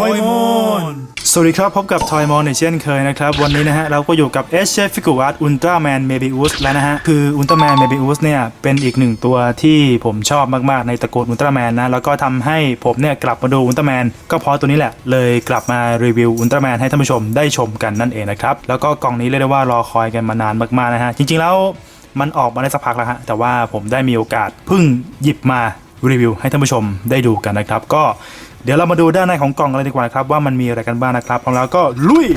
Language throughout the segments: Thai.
อยมอนสวัสดีครับ พบกับทอยมอนในเช่นเคยนะครับ วันนี้นะฮะ เราก็อยู่กับ s h f i g u r a t Ultraman Mebius แล้วนะฮะ คือ Ultraman Mebius เนี่ย เป็นอีกหนึ่งตัวที่ผมชอบมาก ๆ ในตระกูล Ultraman นะ แล้วก็ทำให้ผมเนี่ย กลับมาดู Ultraman ก็เพราะตัวนี้แหละ เลยกลับมารีวิว Ultraman ให้ท่านผู้ชมได้ชมกันนั่นเองนะครับ แล้วก็กล่องนี้เรียกได้ว่ารอคอยกันมานานมาก ๆ นะฮะ จริง ๆ แล้วมันออกมาได้สักพักแล้วฮะ แต่ว่าผมได้มีโอกาสเพิ่งหยิบมารีวิวให้ท่านผู้ชมได้ดูกันนะครับ ก็ เดี๋ยวเรามาดูด้านในของกล่องกันเลยดีกว่าครับว่ามันมีอะไรกันบ้างนะครับพร้อมแล้วก็ลุย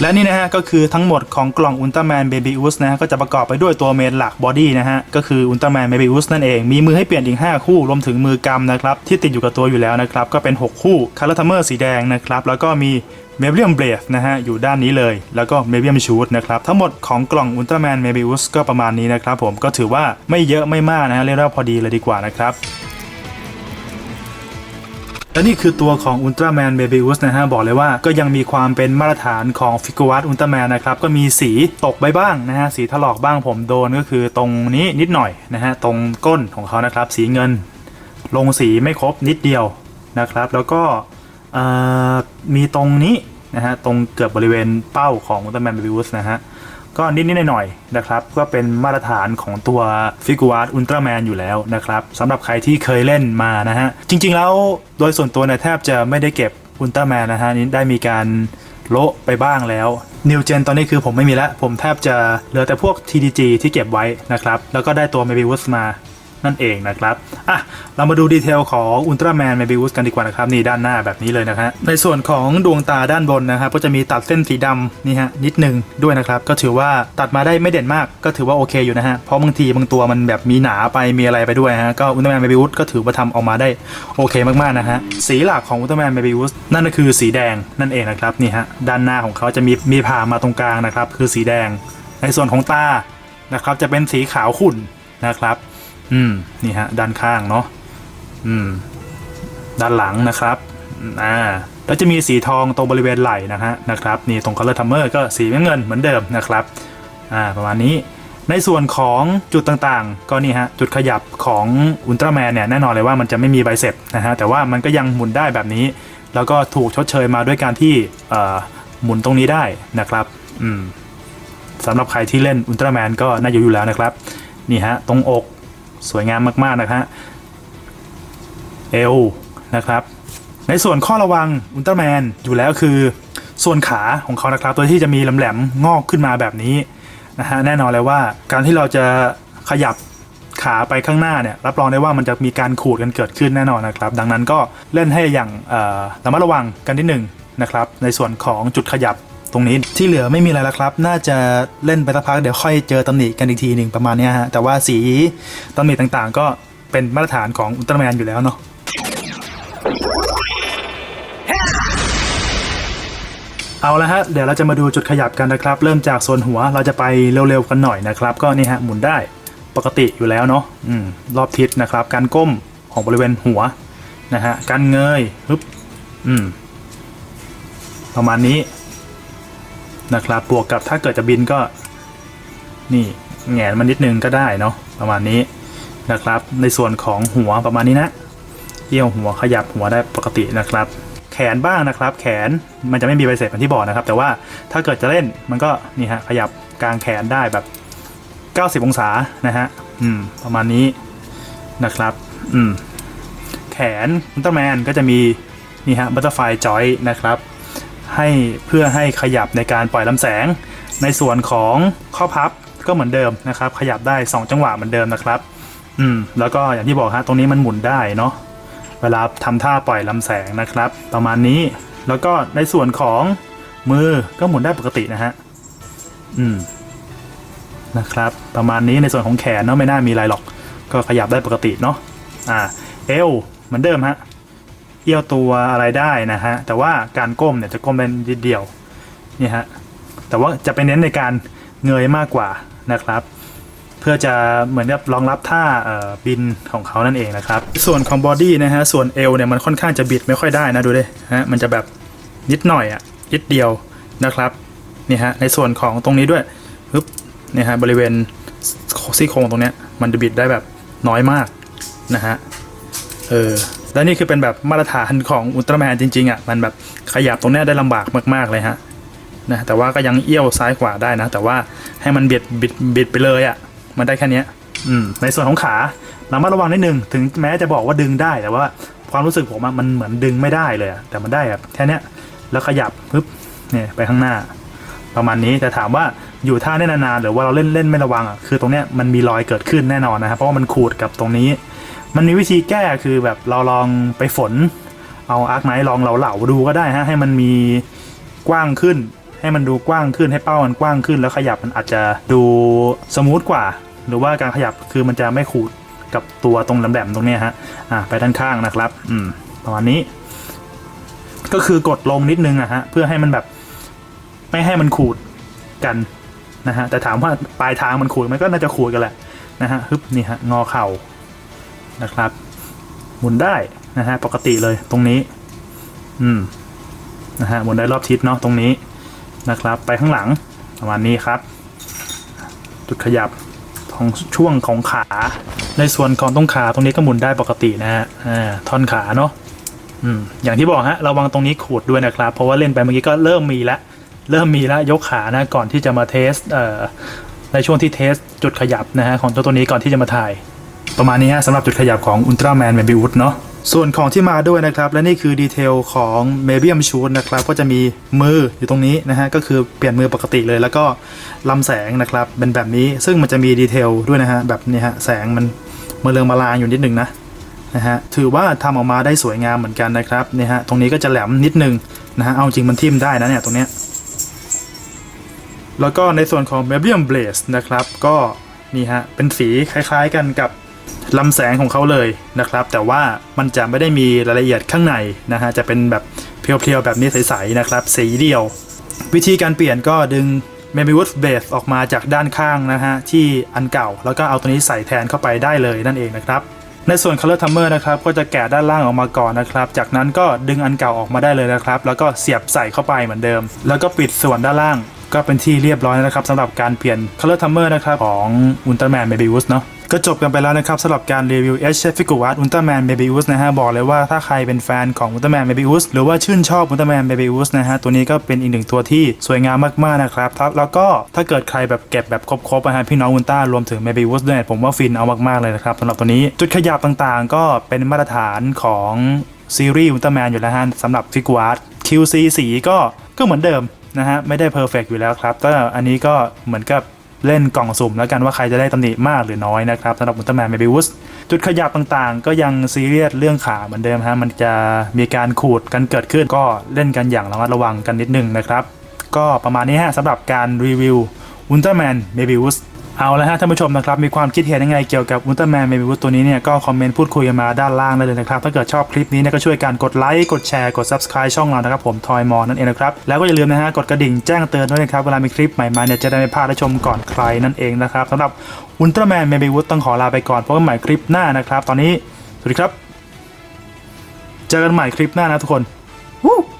และนี่นะฮะก็คือทั้งหมดของกล่อง Ultraman Baby u s นะฮะก็จะประกอบไปด้วยตัวเมนหลักบอดี้นะฮะก็คือ Ultraman Baby u s นั่นเองมีมือให้เปลี่ยนอีก 5 คู่รวมถึงมือกำนะครับที่ติดอยู่กับตัวอยู่แล้วนะครับก็เป็น 6 คู่คาร์ทัมเมอร์สีแดงนะครับแล้วก็มี เมเบียมเบรฟนะฮะอยู่ด้านนี้เลย แล้วก็เมเบียมชูดนะครับทั้งหมดของกล่อง Ultraman Baby u s ก็ประมาณนี้นะครับผมก็ถือว่าไม่เยอะไม่มากนะฮะเรียกว่าพอดีเลยดีกว่านะครับและนี่คือตัวของ Ultraman Babyus นะฮะบอกเลยว่าก็ยังมีความเป็นมาตรฐานของฟิกวัตอุลตร้าแมนนะครับ ก็มีสีตกไปบ้างนะฮะ สีถลอกบ้างผมโดนก็คือตรงนี้นิดหน่อยนะฮะ ตรงก้นของเขานะครับ สีเงิน ลงสีไม่ครบนิดเดียวนะครับ แล้วก็ มีตรงนี้นะฮะตรงเกือบบริเวณเป้าของ Ultraman Babyus นะฮะก็นิดนิดหน่อยๆนะครับก็เป็นมาตรฐานของตัวฟิกูอาร์ตอุลตร้าแมนอยู่แล้วนะครับสำหรับใครที่เคยเล่นมานะฮะจริง ๆ แล้วโดยส่วนตัวเนี่ยแทบจะไม่ได้เก็บอุลตร้าแมนนะฮะนี้ได้มีการโละไปบ้างแล้วนิวเจนตอนนี้คือผมไม่มีแล้ว ผมแทบจะเหลือแต่พวก TDG ที่เก็บไว้นะครับ แล้วก็ได้ตัว m e b i u s มา นั่นเองนะครับอะเรามาดูดีเทลของอุลตร้าแมนเมบิวสกันดีกว่านะครับนี่ด้านหน้าแบบนี้เลยนะฮะในส่วนของดวงตาด้านบนนะครับก็จะมีตัดเส้นสีดำนี่ฮะนิดนึงด้วยนะครับก็ถือว่าตัดมาได้ไม่เด่นมากก็ถือว่าโอเคอยู่นะฮะเพราะบางทีบางตัวมันแบบมีหนาไปมีอะไรไปด้วยฮะก็อุลตร้าแมนเมบิวสก็ถือว่าทำออกมาได้โอเคมากๆนะฮะสีหลักของอุลตร้าแมนเมบิวสนั่นก็คือสีแดงนั่นเองนะครับนี่ฮะด้านหน้าของเขาจะมีมีผ่ามาตรงกลางนะครับคือสีแดง ในส่วนของตานะครับจะเป็นสีขาวขุ่นนะครับ อืมนี่ฮะด้านข้างเนาะอืมด้านหลังนะครับอ่าแล้วจะมีสีทองตรงบริเวณไหล่นะฮะนะครับนี่ตรง color timer ก็สีเงินเหมือนเดิมนะครับอ่าประมาณนี้ในส่วนของจุดต่างๆ ก็นี่ฮะจุดขยับของอุลตร้าแมนเนี่ยแน่นอนเลยว่ามันจะไม่มีใบเสร็จนะฮะแต่ว่ามันก็ยังหมุนได้แบบนี้ แล้วก็ถูกชดเชยมาด้วยการที่เอ่อหมุนตรงนี้ได้นะครับอืมสำหรับใครที่เล่นอุลตร้าแมนก็น่าจะอยู่แล้วนะครับ นี่ฮะตรงอก สวยงามมากๆนะฮะเอวนะครับ ในส่วนข้อระวังอุลตร้าแมนอยู่แล้วคือ ส่วนขาของเขานะครับ ตัวที่จะมีแหลมๆงอกขึ้นมาแบบนี้นะฮะแน่นอนเลยว่าการที่เราจะขยับขาไปข้างหน้าเนี่ยรับรองได้ว่ามันจะมีการขูดกันเกิดขึ้นแน่นอนนะครับ ดังนั้นก็เล่นให้อย่างระมัดระวังกันนิดหนึ่งนะครับ ในส่วนของจุดขยับ ตรงนี้ ที่เหลือไม่มีอะไรแล้วครับ น่าจะเล่นไปสักพักเดี๋ยวค่อยเจอตำหนิกันอีกทีหนึ่งประมาณนี้ฮะ แต่ว่าสีตำหนิต่างๆ ก็เป็นมาตรฐานของอุลตร้าแมนอยู่แล้วเนาะเอาละฮะ เดี๋ยวเราจะมาดูจุดขยับกันนะครับ เริ่มจากส่วนหัวเราจะไปเร็วๆกันหน่อยนะครับ ก็นี่ฮะหมุนได้ปกติอยู่แล้วเนาะอืมรอบทิศนะครับ การก้มของบริเวณหัวนะฮะ การเงยปึ๊บอืมประมาณนี้ นะครับบวกกับถ้าเกิดจะบินก็ นี่แงนมันนิดนึงก็ได้เนาะประมาณนี้นะครับ ในส่วนของหัวประมาณนี้นะเอี้ยวหัวขยับหัวได้ปกตินะครับ แขนบ้างนะครับ แขนมันจะไม่มีใบเสร็จเหมือนที่บอกนะครับ แต่ว่าถ้าเกิดจะเล่นมันก็นี่ฮะขยับกลางแขนได้แบบ 90 องศานะฮะอืมประมาณนี้นะครับ อืมแขนอุลตร้าแมนก็จะมีนี่ฮะบัตเตอร์ไฟจอยนะครับ ให้เพื่อให้ขยับในการปล่อยลำแสง ในส่วนของข้อพับก็เหมือนเดิมนะครับ ขยับได้ 2 จังหวะเหมือนเดิมนะครับ อืมแล้วก็อย่างที่บอกฮะตรงนี้มันหมุนได้เนาะเวลาทำท่าปล่อยลำแสงนะครับ ประมาณนี้แล้วก็ในส่วนของมือก็หมุนได้ปกตินะฮะอืมนะครับ ประมาณนี้ในส่วนของแขนเนาะไม่น่ามีอะไรหรอก ก็ขยับได้ปกติเนาะอ่าเอวเหมือนเดิมฮะ เอี้ยวตัวอะไรได้นะฮะ แต่ว่าการก้มเนี่ยจะก้มเป็นนิดเดียวนี่ฮะ แต่ว่าจะไปเน้นในการเงยมากกว่านะครับ เพื่อจะเหมือนกับรองรับท่าบินของเขานั่นเองนะครับ ส่วนของบอดี้นะฮะ ส่วนเอวเนี่ยมันค่อนข้างจะบิดไม่ค่อยได้นะดูดิฮะ มันจะแบบนิดหน่อยอะ่ะนิดเดียวนะครับนี่ฮะ ในส่วนของตรงนี้ด้วยปึ๊บนี่ฮะบริเวณซี่โครงตรงเนี้ยมันจะบิดได้แบบน้อยมากนะฮะ เออ แล้วนี่คือเป็นแบบมาตรฐานของอุลตร้าแมนจริงๆอะมันแบบขยับตรงนี้ได้ลำบากมากๆเลยฮะนะแต่ว่าก็ยังเอี้ยวซ้ายขวาได้นะ แต่ว่าให้มันเบียดบิดบิดไปเลยอะ มันได้แค่นี้อืมในส่วนของขาระมัดระวังนิดนึงถึงแม้จะบอกว่าดึงได้แต่ว่าความรู้สึกผมมันเหมือนดึงไม่ได้เลยอะแต่มันได้แบบแค่นี้แล้วขยับปึ๊บเนี่ยไปข้างหน้า ประมาณนี้แต่ถามว่าอยู่ท่าได้นานๆหรือว่าเราเล่นเล่นไม่ระวังอะคือตรงเนี้ยมันมีรอยเกิดขึ้นแน่นอนนะครับเพราะว่ามันขูดกับตรงนี้ มันมีวิธีแก้คือแบบเราลองไปฝน เอาอาร์คไนท์ลองเราเหล่าๆดูก็ได้ฮะให้มันมีกว้างขึ้น ให้มันดูกว้างขึ้นให้เป้ามันกว้างขึ้น แล้วขยับมันอาจจะดูสมูทกว่า หรือว่าการขยับคือมันจะไม่ขูดกับตัวตรงแหลมๆตรงเนี้ยฮะอ่าไปด้านข้างนะครับอืมประมาณนี้ ก็คือกดลงนิดนึงอะฮะเพื่อให้มันแบบไม่ให้มันขูดกันนะฮะแต่ถามว่าปลายทางมันขูดมันก็น่าจะขูดกันแหละนะฮะฮึบนี่ฮะงอเข่า นะครับ หมุนได้นะฮะปกติเลยตรงนี้ อืมนะฮะหมุนได้รอบทิศเนาะตรงนี้นะครับ ไปข้างหลังประมาณนี้ครับ จุดขยับของช่วงของขา ในส่วนของตรงขาตรงนี้ก็หมุนได้ปกตินะฮะท่อนขาเนาะอืมอย่างที่บอกฮะระวังตรงนี้ขูดด้วยนะครับ เพราะว่าเล่นไปเมื่อกี้ก็เริ่มมีแล้วเริ่มมีแล้วยกขานะก่อนที่จะมาเทสเอ่อในช่วงที่เทสจุดขยับนะฮะของเจ้าตัวนี้ก่อนที่จะมาถ่าย ประมาณนี้ฮะสำหรับจุดขยับของ Ultraman m a b i w o o d เนาะส่วนของที่มาด้วยนะครับ และนี่คือดีเทลของ m a b i u m Shoot นะครับ ก็จะมีมืออยู่ตรงนี้นะฮะ ก็คือเปลี่ยนมือปกติเลย แล้วก็ลำแสงนะครับ เป็นแบบนี้ซึ่งมันจะมีดีเทลด้วยนะฮะ แบบนี้ฮะ แสงมันมาเรืองมาลางอยู่นิดนึงนะนะฮะถือว่าทำออกมาได้สวยงามเหมือนกันนะครับเนี่ยฮะตรงนี้ก็จะแหลมนิดนึงนะฮะเอาจริงมันทิ่มได้นะเนี่ยตรงเนี้ยแล้วก็ในส่วนของ m e b i u m Blaze นะครับ ก็นี่ฮะเป็นสีคล้ายๆกันกับ ลำแสงของเขาเลยนะครับ แต่ว่ามันจะไม่ได้มีรายละเอียดข้างในนะฮะจะเป็นแบบเพียวๆแบบนี้ใสๆนะครับสีเดียว วิธีการเปลี่ยนก็ดึง m e b i w o o d Base ออกมาจากด้านข้างนะฮะที่อันเก่า แล้วก็เอาตัวนี้ใส่แทนเข้าไปได้เลยนั่นเองนะครับในส่วน Color Timer นะครับก็จะแกะด้านล่างออกมาก่อนนะครับ จากนั้นก็ดึงอันเก่าออกมาได้เลยนะครับ แล้วก็เสียบใส่เข้าไปเหมือนเดิม แล้วก็ปิดส่วนด้านล่าง ก็เป็นที่เรียบร้อยแล้วนะครับสำหรับการเปลี่ยน Color Timer นะครับของ Ultraman Babyus เนาะก็จบกันไปแล้วนะครับสำหรับการรีวิว H Chef Figure Ultraman Babyus นะฮะบอกเลยว่าถ้าใครเป็นแฟนของ Ultraman Babyus หรือว่าชื่นชอบ Ultraman Babyus นะฮะตัวนี้ก็เป็นอีกหนึ่งตัวที่สวยงามมากๆนะครับแล้วก็ถ้าเกิดใครแบบเก็บแบบครบๆนะฮะพี่น้องอุลตร้ารวมถึง Babyus ด้วยผมว่าฟินเอามากๆเลยนะครับสำหรับตัวนี้จุดขยับต่างๆ ก็เป็นมาตรฐานของซีรีส์ Ultraman อยู่แล้วฮะสำหรับ Figure Art QC สีก็ก็เหมือนเดิม นะฮะไม่ได้เพอร์เฟกอยู่แล้วครับแต่อันนี้ก็เหมือนกับเล่นกล่องสุ่มแล้วกันว่าใครจะได้ตำหนิมากหรือน้อยนะครับสำหรับอุลตร้าแมนเมบิวสจุดขยับต่างๆ ก็ยังซีเรียสเรื่องขาเหมือนเดิมฮะมันจะมีการขูดกันเกิดขึ้น ก็เล่นกันอย่างระมัดระวังกันนิดนึงนะครับ ก็ประมาณนี้ฮะสำหรับการรีวิวอุลตร้าแมนเมบิวส เอาละฮะท่านผู้ชมนะครับมีความคิดเห็นยังไงเกี่ยวกับอุลตร้าแมนเมบิวสตัวนี้เนี่ยก็คอมเมนต์พูดคุยกันมาด้านล่างได้เลยนะครับ ถ้าเกิดชอบคลิปนี้เนี่ยก็ช่วยกันกดไลค์กดแชร์กด subscribe ช่องเรานะครับผมทอยมอนั่นเองนะครับ แล้วก็อย่าลืมนะฮะกดกระดิ่งแจ้งเตือนด้วยนะครับเวลามีคลิปใหม่มาเนี่ยจะได้ไม่พลาดได้ชมก่อนใครนั่นเองนะครับสำหรับอุลตร้าแมนเมบิวสต้องขอลาไปก่อนพบกันใหม่คลิปหน้านะครับ ตอนนี้สวัสดีครับ เจอกันใหม่คลิปหน้านะทุกคนค